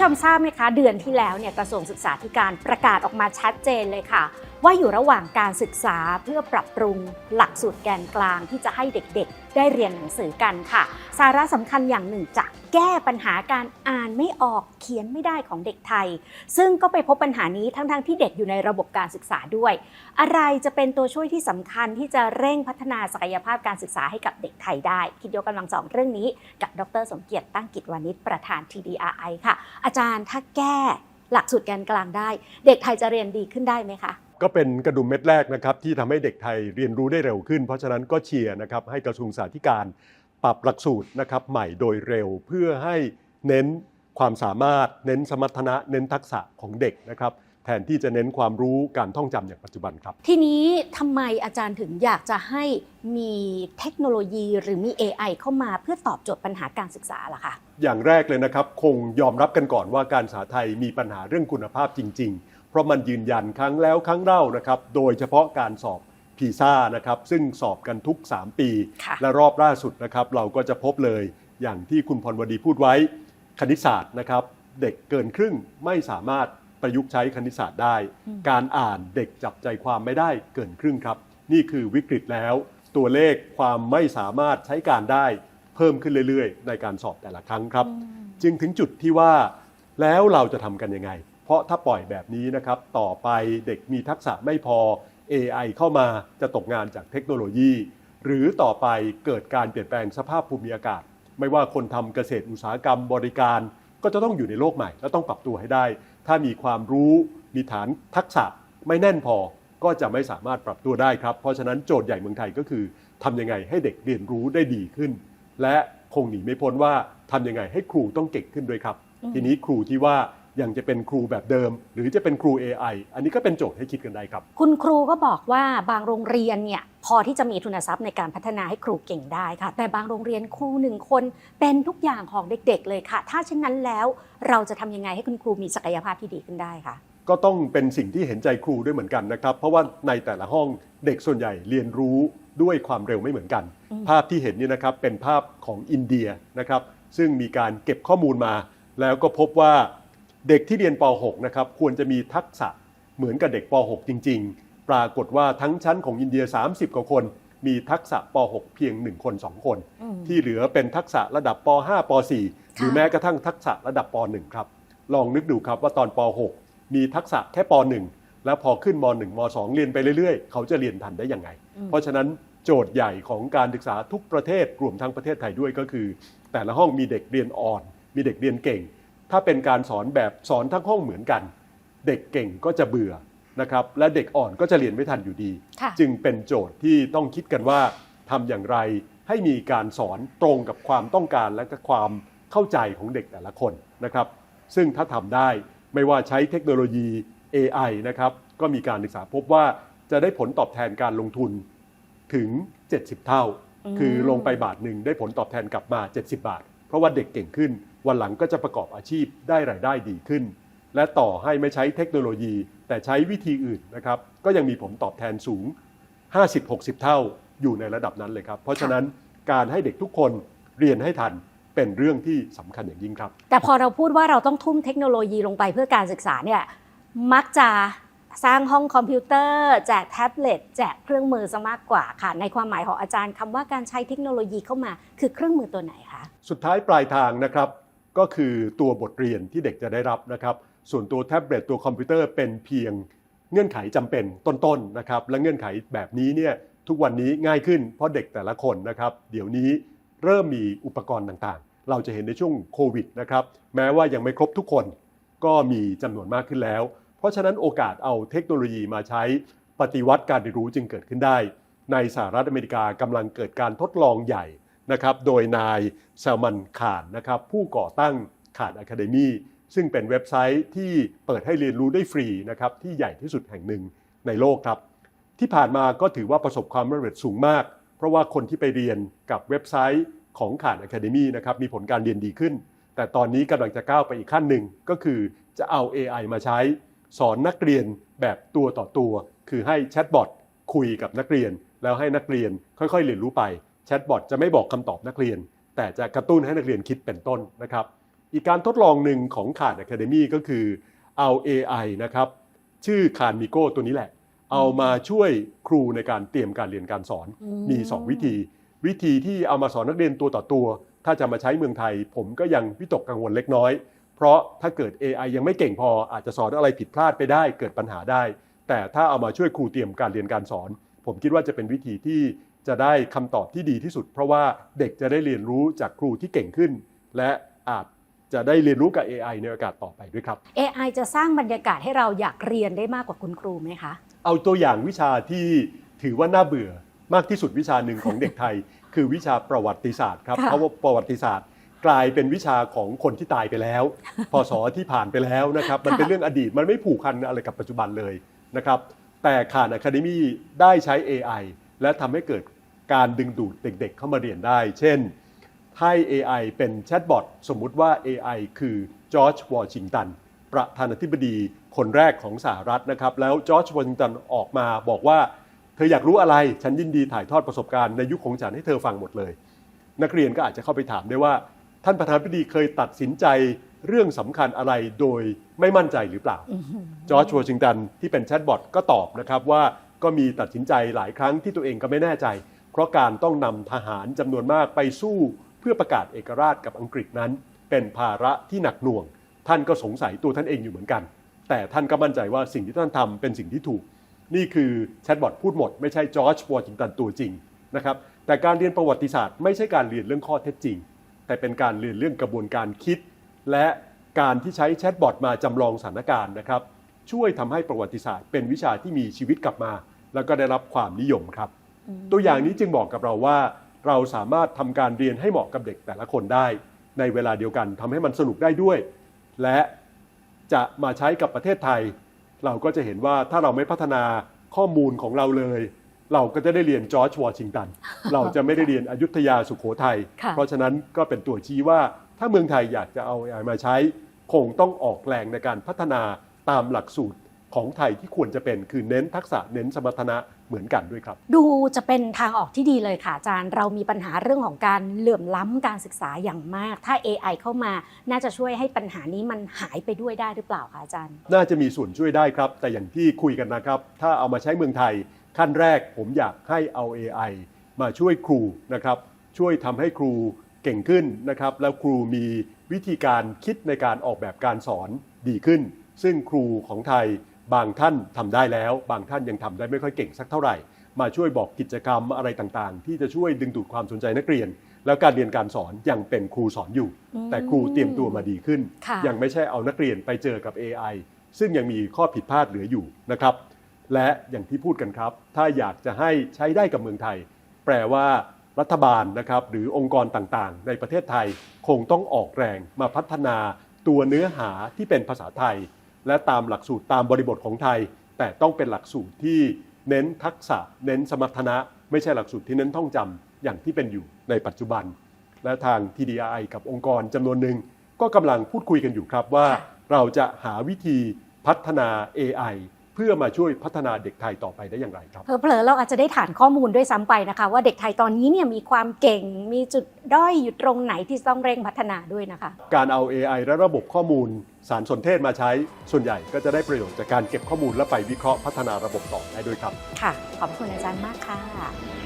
ผู้ชมทราบไหมคะ เดือนที่แล้วเนี่ยกระทรวงศึกษาธิการประกาศออกมาชัดเจนเลยค่ะ ว่าอยู่ระหว่างการศึกษาเพื่อปรับปรุงหลักสูตรแกนกลางที่จะให้เด็กๆ ได้เรียนหนังสือกันค่ะ สาระสำคัญอย่างหนึ่งจะแก้ปัญหาการอ่านไม่ออกเขียนไม่ได้ของเด็กไทย ซึ่งก็ไปพบปัญหานี้ทั้งๆที่เด็กอยู่ในระบบการศึกษาด้วย อะไรจะเป็นตัวช่วยที่สำคัญที่จะเร่งพัฒนาศักยภาพการศึกษาให้กับเด็กไทยได้ คิดยกกำลังสองเรื่องนี้ กับดร สมเกียรติตั้งกิจวานิชประธาน TDRI ค่ะ อาจารย์ถ้าแก้หลักสูตรแกนกลางได้ เด็กไทยจะเรียนดีขึ้นได้ไหมคะ ก็เป็นกระดุมเม็ดแรกนะครับที่ทำให้เด็กไทยเรียนรู้ได้เร็วขึ้น เพราะฉะนั้นก็เชียร์นะครับให้กระทรวงสาธิการปรับหลักสูตรนะครับใหม่โดยเร็วเพื่อให้เน้นความสามารถเน้นสมรรถนะเน้นทักษะของเด็กนะครับแทนที่จะเน้นความรู้การท่องจำอย่างปัจจุบันครับ ทีนี้ทำไมอาจารย์ถึงอยากจะให้มีเทคโนโลยีหรือมี AI เข้ามาเพื่อตอบโจทย์ปัญหาการศึกษาล่ะคะอย่างแรกเลยนะครับ คงยอมรับกันก่อนว่าการศึกษาไทยมีปัญหาเรื่องคุณภาพจริง ๆ เพราะมันยืนยันครั้งแล้วครั้งเล่านะครับ โดยเฉพาะการสอบพีซ่านะครับ ซึ่งสอบกันทุก 3 ปีค่ะและรอบล่าสุดนะครับ เราก็จะพบเลยอย่างที่คุณพรวดีพูดไว้ คณิตศาสตร์นะครับ เด็กเกินครึ่งไม่สามารถประยุกต์ใช้คณิตศาสตร์ได้อืมการอ่านเด็กจับใจความไม่ได้เกินครึ่งครับ นี่คือวิกฤตแล้ว ตัวเลขความไม่สามารถใช้การได้ เพิ่มขึ้นเรื่อยๆ ในการสอบแต่ละครั้งครับ จึงถึงจุดที่ว่าแล้วเราจะทำกันยังไงเพ ราะถ้าปล่อยแบบนี้นะครับ ต่อไปเด็กมีทักษะไม่พอ AI เข้ามาจะตกงานจากเทคโนโลยี หรือต่อไปเกิดการเปลี่ยนแปลงสภาพภูมิอากาศ ไม่ว่าคนทำเกษตรอุตสาหกรรมบริการ ก็จะต้องอยู่ในโลกใหม่ และต้องปรับตัวให้ได้ ถ้ามีความรู้มีฐานทักษะไม่แน่นพอก็จะไม่สามารถปรับตัวได้ครับ เพราะฉะนั้นโจทย์ใหญ่เมืองไทยก็คือทำยังไงให้เด็กเรียนรู้ได้ดีขึ้น และคงหนีไม่พ้นว่าทำยังไงให้ครูต้องเก่งขึ้นด้วยครับอืมทีนี้ครูที่ว่า ยังจะเป็นครูแบบเดิม หรือจะเป็นครู AI อันนี้ก็เป็นโจทย์ให้คิดกันได้ครับ คุณครูก็บอกว่าบางโรงเรียนเนี่ยพอที่จะมีทุนทรัพย์ในการพัฒนาให้ครูเก่งได้ค่ะ แต่บางโรงเรียนครูหนึ่งคนเป็นทุกอย่างของเด็ก ๆ เลยค่ะ ถ้าเช่นนั้นแล้วเราจะทำยังไงให้คุณครูมีศักยภาพที่ดีขึ้นได้คะก็ต้องเป็นสิ่งที่เห็นใจครูด้วยเหมือนกันนะครับ เพราะว่าในแต่ละห้องเด็กส่วนใหญ่เรียนรู้ด้วยความเร็วไม่เหมือนกันอืมภาพที่เห็นนี่นะครับเป็นภาพของอินเดียนะครับซึ่งมีการเก็บข้อมูลมา แล้วก็พบว่า เด็กที่เรียนป .6 นะครับควรจะมีทักษะเหมือนกับเด็กป .6 จริง ๆ ปรากฏว่าทั้งชั้นของอินเดีย 30 กว่าคน มีทักษะป .6 เพียง 1 คน 2 คนอืมที่เหลือเป็นทักษะระดับป .5 ป .4 หรือค่ะแม้กระทั่งทักษะระดับป .1 ครับ ลองนึกดูครับว่าตอนป .6 มีทักษะแค่ป .1 แล้วพอขึ้นม .1 ม .2 เรียนไปเรื่อยๆ เขาจะเรียนทันได้ยังไงอืมเพราะฉะนั้นโจทย์ใหญ่ของการศึกษาทุกประเทศรวมทั้งประเทศไทยด้วยก็คือ แต่ละห้องมีเด็กเรียนอ่อน มีเด็กเรียนเก่ง ถ้าเป็นการสอนแบบสอนทั้งห้องเหมือนกัน เด็กเก่งก็จะเบื่อนะครับและเด็กอ่อนก็จะเรียนไม่ทันอยู่ดีค่ะจึงเป็นโจทย์ที่ต้องคิดกันว่าทำอย่างไรให้มีการสอนตรงกับความต้องการและก็ความเข้าใจของเด็กแต่ละคนนะครับ ซึ่งถ้าทำได้ไม่ว่าใช้เทคโนโลยี AI นะครับก็มีการศึกษาพบว่าจะได้ผลตอบแทนการลงทุนถึง 70 เท่าอืมคือลงไปบาทหนึ่งได้ผลตอบแทนกลับมา 70 บาท เพราะว่าเด็กเก่งขึ้น วันหลังก็จะประกอบอาชีพได้รายได้ดีขึ้น และต่อให้ไม่ใช้เทคโนโลยี แต่ใช้วิธีอื่นนะครับ ก็ยังมีผลตอบแทนสูง 50-60 เท่าอยู่ในระดับนั้นเลยครับ เพราะฉะนั้นการให้เด็กทุกคนเรียนให้ทันเป็นเรื่องที่สำคัญอย่างยิ่งครับ แต่พอเราพูดว่าเราต้องทุ่มเทคโนโลยีลงไปเพื่อการศึกษาเนี่ยมักจะสร้างห้องคอมพิวเตอร์แจกแท็บเล็ตแจกเครื่องมือซะมากกว่าค่ะ ในความหมายของอาจารย์คำว่าการใช้เทคโนโลยีเข้ามา คือเครื่องมือตัวไหนคะ สุดท้ายปลายทางนะครับ ก็คือตัวบทเรียนที่เด็กจะได้รับนะครับ ส่วนตัวแท็บเล็ตตัวคอมพิวเตอร์เป็นเพียงเงื่อนไขจำเป็นต้นๆนะครับ และเงื่อนไขแบบนี้เนี่ยทุกวันนี้ง่ายขึ้นเพราะเด็กแต่ละคนนะครับ เดี๋ยวนี้เริ่มมีอุปกรณ์ต่างๆ เราจะเห็นในช่วงโควิดนะครับ แม้ว่ายังไม่ครบทุกคนก็มีจำนวนมากขึ้นแล้ว เพราะฉะนั้นโอกาสเอาเทคโนโลยีมาใช้ปฏิวัติการเรียนรู้จึงเกิดขึ้นได้ ในสหรัฐอเมริกากำลังเกิดการทดลองใหญ่ นะครับโดยนายแซลมันขานนะครับผู้ก่อตั้งขานอะคาเดมีซึ่งเป็นเว็บไซต์ที่เปิดให้เรียนรู้ได้ฟรีนะครับที่ใหญ่ที่สุดแห่งหนึ่งในโลกครับ ที่ผ่านมาก็ถือว่าประสบความสำเร็จสูงมาก เพราะว่าคนที่ไปเรียนกับเว็บไซต์ของขานอะคาเดมีนะครับมีผลการเรียนดีขึ้น แต่ตอนนี้กำลังจะก้าวไปอีกขั้นหนึ่งก็คือจะเอา AI มาใช้ สอนนักเรียนแบบตัวต่อตัว คือให้แชทบอทคุยกับนักเรียน แล้วให้นักเรียนค่อยๆ เรียนรู้ไป แชทบอทจะไม่บอกคำตอบนักเรียน แต่จะกระตุ้นให้นักเรียนคิดเป็นต้นนะครับ อีกการทดลองหนึ่งของขาด Academy ก็คือเอา AI นะครับชื่อคานมิโก้ตัวนี้แหละ เอามาช่วยครูในการเตรียมการเรียนการสอนอืมมี 2 วิธี วิธีที่เอามาสอนนักเรียนตัวต่อตัว ถ้าจะมาใช้เมืองไทย ผมก็ยังวิตกกังวลเล็กน้อย เพราะถ้าเกิด AI ยังไม่เก่งพออาจจะสอนอะไรผิดพลาดไปได้เกิดปัญหาได้ แต่ถ้าเอามาช่วยครูเตรียมการเรียนการสอน ผมคิดว่าจะเป็นวิธีที่ จะได้คำตอบที่ดีที่สุด เพราะว่าเด็กจะได้เรียนรู้จากครูที่เก่งขึ้น และอาจจะได้เรียนรู้กับ AI ในโอกาสต่อไปด้วยครับ AI จะสร้างบรรยากาศให้เราอยากเรียนได้มากกว่าคุณครูไหมคะ เอาตัวอย่างวิชาที่ถือว่าน่าเบื่อมากที่สุดวิชาหนึ่งของเด็กไทย คือวิชาประวัติศาสตร์ครับค่ะเพราะว่าประวัติศาสตร์ กลายเป็นวิชาของคนที่ตายไปแล้วพศที่ผ่านไปแล้วนะครับมันเป็นเรื่องอดีตมันไม่ผูกพันอะไรกับปัจจุบันเลยนะครับแต่ขานอะคาเดมีได้ใช้ AI และทำให้เกิดการดึงดูดเด็กๆ เข้ามาเรียนได้ เช่น ให้ AI เป็นแชทบอทสมมุติว่า AI คือจอร์จวอชิงตันประธานาธิบดีคนแรกของสหรัฐนะครับ แล้วจอร์จวอชิงตันออกมาบอกว่า เธออยากรู้อะไร ฉันยินดีถ่ายทอดประสบการณ์ในยุคของฉันให้เธอฟังหมดเลย นักเรียนก็อาจจะเข้าไปถามได้ว่า ท่านประธานาธิบดีเคยตัดสินใจเรื่องสำคัญอะไรโดยไม่มั่นใจหรือเปล่า จอร์จวอชิงตันที่เป็นแชทบอทก็ตอบนะครับว่า ก็มีตัดสินใจหลายครั้งที่ตัวเองก็ไม่แน่ใจ เพราะการต้องนำทหารจำนวนมากไปสู้เพื่อประกาศเอกราชกับอังกฤษนั้น เป็นภาระที่หนักหน่วง ท่านก็สงสัยตัวท่านเองอยู่เหมือนกัน แต่ท่านก็มั่นใจว่าสิ่งที่ท่านทำเป็นสิ่งที่ถูก นี่คือแชทบอทพูดหมด ไม่ใช่จอร์จวอชิงตันตัวจริงนะครับแต่การเรียนประวัติศาสตร์ไม่ใช่การเรียนเรื่องข้อเท็จจริง แต่เป็นการเรียนเรื่องกระบวนการคิด และการที่ใช้แชทบอทมาจำลองสถานการณ์นะครับช่วยทำให้ประวัติศาสตร์เป็นวิชาที่มีชีวิตกลับมา แล้วก็ได้รับความนิยมครับ ตัวอย่างนี้จึงบอกกับเราว่า เราสามารถทำการเรียนให้เหมาะกับเด็กแต่ละคนได้ ในเวลาเดียวกันทำให้มันสนุกได้ด้วย และจะมาใช้กับประเทศไทย เราก็จะเห็นว่าถ้าเราไม่พัฒนาข้อมูลของเราเลย เราก็จะได้เรียนจอร์จวอชิงตัน เราจะไม่ได้เรียนอยุธยาสุขโขทัยค่ะเพราะฉะนั้นก็เป็นตัวชี้ว่าถ้าเมืองไทยอยากจะเอา AI มาใช้ คงต้องออกแรงในการพัฒนาตามหลักสูตร ของไทยที่ควรจะเป็นคือเน้นทักษะเน้นสมรรถนะเหมือนกันด้วยครับ ดูจะเป็นทางออกที่ดีเลยค่ะอาจารย์ เรามีปัญหาเรื่องของการเหลื่อมล้ำการศึกษาอย่างมาก ถ้า AI เข้ามา น่าจะช่วยให้ปัญหานี้มันหายไปด้วยได้หรือเปล่าคะอาจารย์ น่าจะมีส่วนช่วยได้ครับ แต่อย่างที่คุยกันนะครับ ถ้าเอามาใช้เมืองไทย ขั้นแรกผมอยากให้เอา AI มาช่วยครูนะครับช่วยทำให้ครูเก่งขึ้นนะครับแล้วครูมีวิธีการคิดในการออกแบบการสอนดีขึ้น ซึ่งครูของไทย บางท่านทำได้แล้ว บางท่านยังทำได้ไม่ค่อยเก่งสักเท่าไหร่ มาช่วยบอกกิจกรรมอะไรต่างๆ ที่จะช่วยดึงดูดความสนใจนักเรียน แล้วการเรียนการสอนยังเป็นครูสอนอยู่อืมแต่ครูเตรียมตัวมาดีขึ้นค่ะยังไม่ใช่เอานักเรียนไปเจอกับ AI ซึ่งยังมีข้อผิดพลาดเหลืออยู่นะครับ และอย่างที่พูดกันครับ ถ้าอยากจะให้ใช้ได้กับเมืองไทย แปลว่ารัฐบาลนะครับหรือองค์กรต่างๆ ในประเทศไทยคงต้องออกแรงมาพัฒนาตัวเนื้อหาที่เป็นภาษาไทย และตามหลักสูตรตามบริบทของไทย แต่ต้องเป็นหลักสูตรที่เน้นทักษะ เน้นสมรรถนะ ไม่ใช่หลักสูตรที่เน้นท่องจำอย่างที่เป็นอยู่ในปัจจุบัน และทาง TDI กับองค์กรจำนวนหนึ่งก็กำลังพูดคุยกันอยู่ครับว่า เราจะหาวิธีพัฒนา AI เพื่อมาช่วยพัฒนาเด็กไทยต่อไปได้อย่างไรครับ เผลอๆเราอาจจะได้ฐานข้อมูลด้วยซ้ำไปนะคะ ว่าเด็กไทยตอนนี้เนี่ยมีความเก่ง มีจุดด้อยอยู่ตรงไหนที่ต้องเร่งพัฒนาด้วยนะคะ การเอา AI และระบบข้อมูล สารสนเทศมาใช้ ส่วนใหญ่ก็จะได้ประโยชน์จากการเก็บข้อมูลและไปวิเคราะห์พัฒนาระบบต่อได้ด้วยครับ ค่ะ ขอบคุณอาจารย์มากค่ะ